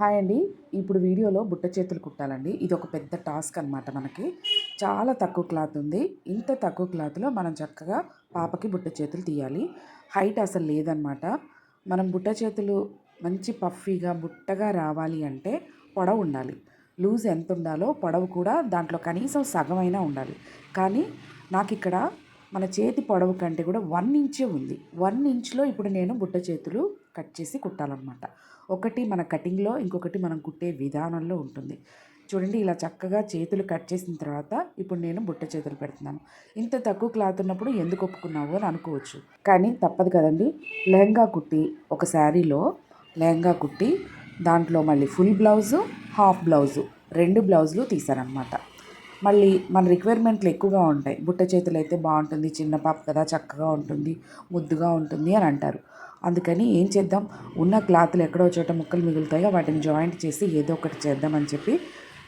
Hi అండి. ఇప్పుడు వీడియోలో బుట్ట చేతులు కుట్టాలండి. ఇది ఒక పెద్ద టాస్క్ అనమాట మనకి. చాలా తక్కువ క్లాత్ ఉంది. ఇంత తక్కువ క్లాత్లో మనం చక్కగా పాపకి బుట్ట చేతులు తీయాలి. హైట్ అసలు లేదనమాట మనం బుట్ట చేతులు మంచి పఫీగా బుట్టగా రావాలి అంటే పొడవు ఉండాలి. లూజ్ ఎంత ఉండాలో పొడవు కూడా దాంట్లో కనీసం సగమైనా ఉండాలి. కానీ నాకు ఇక్కడ మన చేతి పొడవు కంటే కూడా వన్ ఇంచే ఉంది. వన్ ఇంచ్లో ఇప్పుడు నేను బుట్ట చేతులు కట్ చేసి కుట్టాలన్నమాట. ఒకటి మన కటింగ్లో ఇంకొకటి మనం కుట్టే విధానంలో ఉంటుంది. చూడండి ఇలా చక్కగా చేతులు కట్ చేసిన తర్వాత ఇప్పుడు నేను బుట్ట చేతులు పెడుతున్నాను. ఇంత తక్కువ క్లాత్ ఉన్నప్పుడు ఎందుకు ఒప్పుకున్నావు అని అనుకోవచ్చు. కానీ తప్పదు కదండి. లెహంగా కుట్టి ఒక శారీలో లెహంగా కుట్టి దాంట్లో మళ్ళీ ఫుల్ బ్లౌజు హాఫ్ బ్లౌజు రెండు బ్లౌజులు తీసానమాట మళ్ళీ మన రిక్వైర్మెంట్లు ఎక్కువగా ఉంటాయి. బుట్ట చేతులు అయితే బాగుంటుంది చిన్న పాప కదా చక్కగా ఉంటుంది ముద్దుగా ఉంటుంది అని అంటారు. అందుకని ఏం చేద్దాం? ఉన్న క్లాత్లు ఎక్కడో చోట ముక్కలు మిగులుతాయో వాటిని జాయింట్ చేసి ఏదో ఒకటి చేద్దామని చెప్పి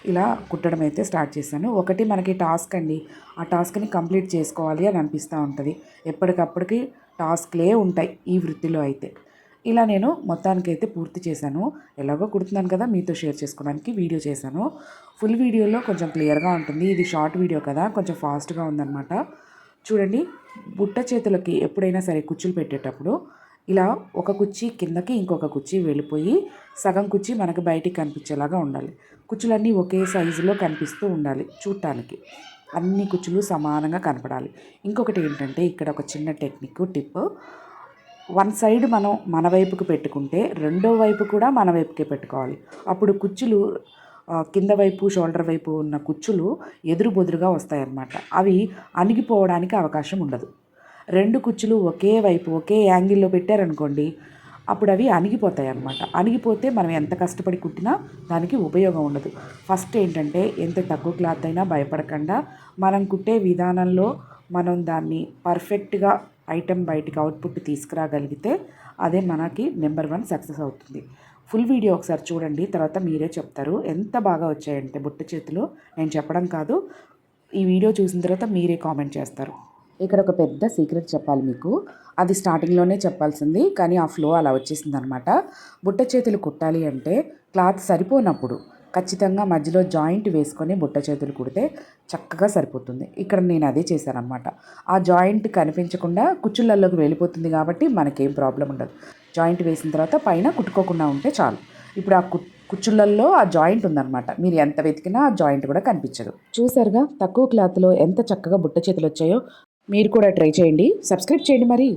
ఇలా కుట్టడం అయితే స్టార్ట్ చేశాను. ఒకటి మనకి టాస్క్ అండి. ఆ టాస్క్ని కంప్లీట్ చేసుకోవాలి అని అనిపిస్తూ ఉంటుంది. ఎప్పటికప్పటికి టాస్క్లే ఉంటాయి ఈ వృత్తిలో అయితే. ఇలా నేను మొత్తానికైతే పూర్తి చేశాను. ఎలాగో కుడుతున్నాను కదా మీతో షేర్ చేసుకోవడానికి వీడియో చేశాను. ఫుల్ వీడియోలో కొంచెం క్లియర్గా ఉంటుంది. ఇది షార్ట్ వీడియో కదా కొంచెం ఫాస్ట్గా ఉందన్నమాట. చూడండి బుట్ట చేతులకి ఎప్పుడైనా సరే కుచ్చులు పెట్టేటప్పుడు ఇలా ఒక కుర్చీ కిందకి ఇంకొక కుర్చీ వెళ్ళిపోయి సగం కుర్చీ మనకు బయటికి కనిపించేలాగా ఉండాలి. కుచ్చులన్నీ ఒకే సైజులో కనిపిస్తూ ఉండాలి చూడటానికి. అన్ని కుచ్చులు సమానంగా కనపడాలి. ఇంకొకటి ఏంటంటే ఇక్కడ ఒక చిన్న టెక్నిక్ టిప్. వన్ సైడ్ మనం మన వైపుకి పెట్టుకుంటే రెండో వైపు కూడా మన వైపుకే పెట్టుకోవాలి. అప్పుడు కుచ్చులు కింద వైపు షోల్డర్ వైపు ఉన్న కుచ్చులు ఎదురు బొదురుగా వస్తాయన్నమాట. అవి అణిగిపోవడానికి అవకాశం ఉండదు. రెండు కుచ్చులు ఒకే వైపు ఒకే యాంగిల్లో పెట్టారనుకోండి అప్పుడు అవి అణిగిపోతాయి అన్నమాట అణిగిపోతే మనం ఎంత కష్టపడి కుట్టినా దానికి ఉపయోగం ఉండదు. ఫస్ట్ ఏంటంటే ఎంత తక్కువ క్లాత్ అయినా భయపడకుండా మనం కుట్టే విధానంలో మనం దాన్ని పర్ఫెక్ట్గా ఐటెం బయటికి అవుట్పుట్ తీసుకురాగలిగితే అదే మనకి నెంబర్ వన్ సక్సెస్ అవుతుంది. ఫుల్ వీడియో ఒకసారి చూడండి తర్వాత మీరే చెప్తారు. ఎంత బాగా వచ్చాయంటే బుట్ట చేతులు నేను చెప్పడం కాదు. ఈ వీడియో చూసిన తర్వాత మీరే కామెంట్ చేస్తారు. ఇక్కడ ఒక పెద్ద సీక్రెట్ చెప్పాలి మీకు. అది స్టార్టింగ్లోనే చెప్పాల్సింది కానీ ఆ ఫ్లో అలా వచ్చేసింది అనమాట బుట్ట చేతులు కుట్టాలి అంటే క్లాత్ సరిపోనప్పుడు ఖచ్చితంగా మధ్యలో జాయింట్ వేసుకొని బుట్ట చేతులు కుడితే చక్కగా సరిపోతుంది. ఇక్కడ నేను అదే చేశానమాట ఆ జాయింట్ కనిపించకుండా కుచ్చుళ్ళల్లోకి వెళ్ళిపోతుంది కాబట్టి మనకేం ప్రాబ్లం ఉండదు. జాయింట్ వేసిన తర్వాత పైన కుట్టుకోకుండా ఉంటే చాలు. ఇప్పుడు ఆ కు కుచ్చుళ్ళల్లో ఆ జాయింట్ ఉందన్నమాట. మీరు ఎంత వెతికినా ఆ జాయింట్ కూడా కనిపించదు. చూసారుగా? తక్కువ క్లాత్లో ఎంత చక్కగా బుట్ట చేతులు వచ్చాయో మీరు కూడా ట్రై చేయండి. సబ్స్క్రైబ్ చేయండి మరి.